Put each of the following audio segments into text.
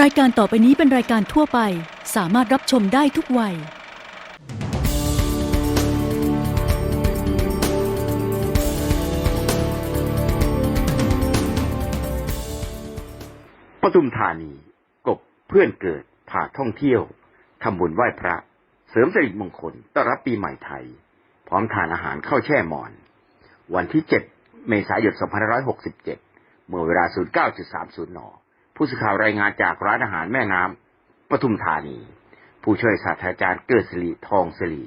รายการต่อไปนี้เป็นรายการทั่วไป สามารถรับชมได้ทุกวัย ปทุมธานี กบเพื่อนเกิดพาท่องเที่ยวทำบุญไหว้พระ เสริมสิริมงคลต้อนรับปีใหม่ไทย พร้อมทานอาหารเข้าวแช่หมอน วันที่ 7 เมษายน 2567 เมื่อเวลา 09.30 น ผู้สื่อข่าวรายงานจากร้านอาหารแม่น้ำปทุมธานี ผู้ช่วยศาสตราจารย์เกิดสิริทองสิริ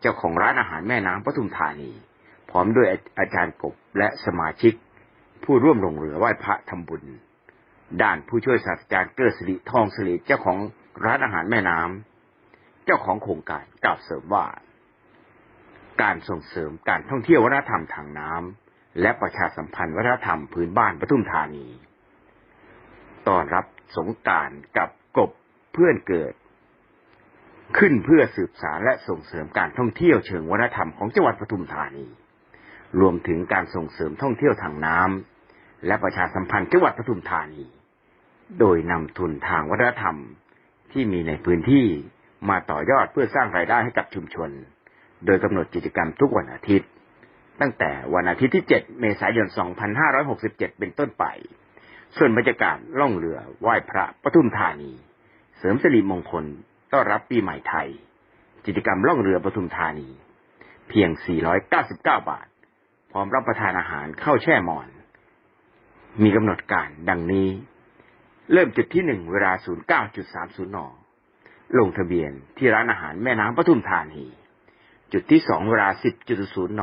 เจ้าของร้านอาหารแม่น้ำปทุมธานี พร้อมด้วยอาจารย์กบและสมาชิก ผู้ร่วมลงเรือไหว้พระทำบุญ ด้านผู้ช่วยศาสตราจารย์เกิดสิริทองสิริเจ้าของร้านอาหารแม่น้ำเจ้าของโครงการกล่าวเสริมว่า การส่งเสริมการท่องเที่ยววัฒนธรรมทางน้ำและประชาสัมพันธ์วัฒนธรรมพื้นบ้านปทุมธานี ต้อนรับสงการกับกบเพื่อนเกิด ขึ้นเพื่อสืบสารและส่งเสริมการท่องเที่ยวเชิงวัฒนธรรมของจังหวัดปทุมธานี รวมถึงการส่งเสริมท่องเที่ยวทางน้ำและประชาสัมพันธ์จังหวัดปทุมธานี โดยนำทุนทางวัฒนธรรมที่มีในพื้นที่มาต่อยอดเพื่อสร้างรายได้ให้กับชุมชน โดยกำหนดกิจกรรมทุกวันอาทิตย์ ตั้งแต่วันอาทิตย์ที่ 7 เมษายน 2567 เป็นต้นไป ส่วนบรรยากาศล่องเรือไหว้พระปทุมธานี เสริมสิริมงคลต้อนรับปีใหม่ไทย กิจกรรมล่องเรือปทุมธานี เพียง 499 บาท พร้อมรับประทานอาหารเข้าแช่หมอน มีกำหนดการดังนี้ เริ่มจุดที่หนึ่งเวลา 09.30 น ลงทะเบียนที่ร้านอาหารแม่น้ำปทุมธานี จุดที่สองเวลา 10.00 น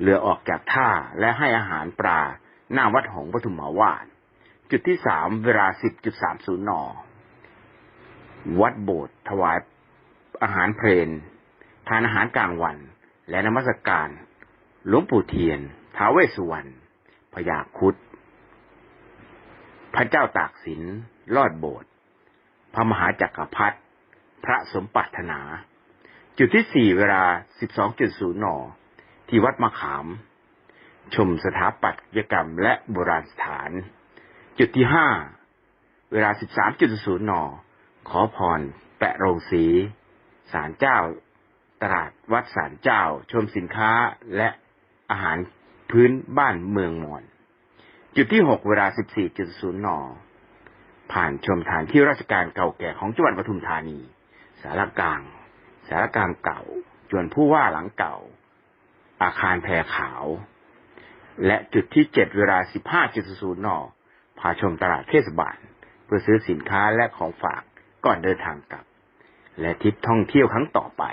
เรือออกจากท่าและให้อาหารปลาหน้าวัดหงส์ปทุมมาวาด จุดที่สามเวลา10.30นวัดโบสถ์ถวายอาหารเพลนทานอาหารกลางวัน และนมัสการหลวงปู่เทียนท้าเวสุวรรณพญาคุดพระเจ้าตากสินลอดโบสถ์พระมหาจักรพรรดิพระสมปรานา จุดที่สี่เวลา12.0นที่วัดมะขาม ชมสถาปัตยกรรมและโบราณสถาน จุดที่ห้าเวลา13.0นขอพร แปะโรงสีศาลเจ้า ตลาดวัดศาลเจ้า ชมสินค้าและอาหารพื้นบ้านเมืองมอน จุดที่หกเวลา14.0นผ่านชมฐานที่ราชการเก่าแก่ของจังหวัดปทุมธานี สารกลาง สารกลางเก่า จวนผู้ว่าหลังเก่า อาคารแพรขาว และจุดที่เจ็ดเวลา15.0น พาชมตลาดเทศบาล เพื่อซื้อสินค้าและของฝากก่อนเดินทางกลับ และทริปท่องเที่ยวครั้งต่อไป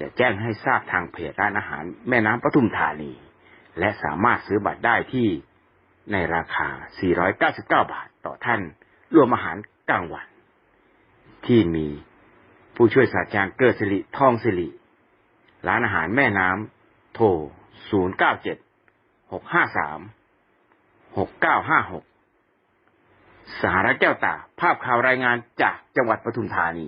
จะแจ้งให้ทราบทางเพจร้านอาหารแม่น้ำปทุมธานี และสามารถซื้อบัตรได้ที่ในราคา 499 บาทต่อท่านรวมอาหารกลางวัน ที่มีผู้ช่วยศาสตราจารย์เกิดสิริทองสิริ ร้านอาหารแม่น้ำโทร 097 653 6956 สหรัฐแก้วตา ภาพข่าวรายงานจากจังหวัดปทุมธานี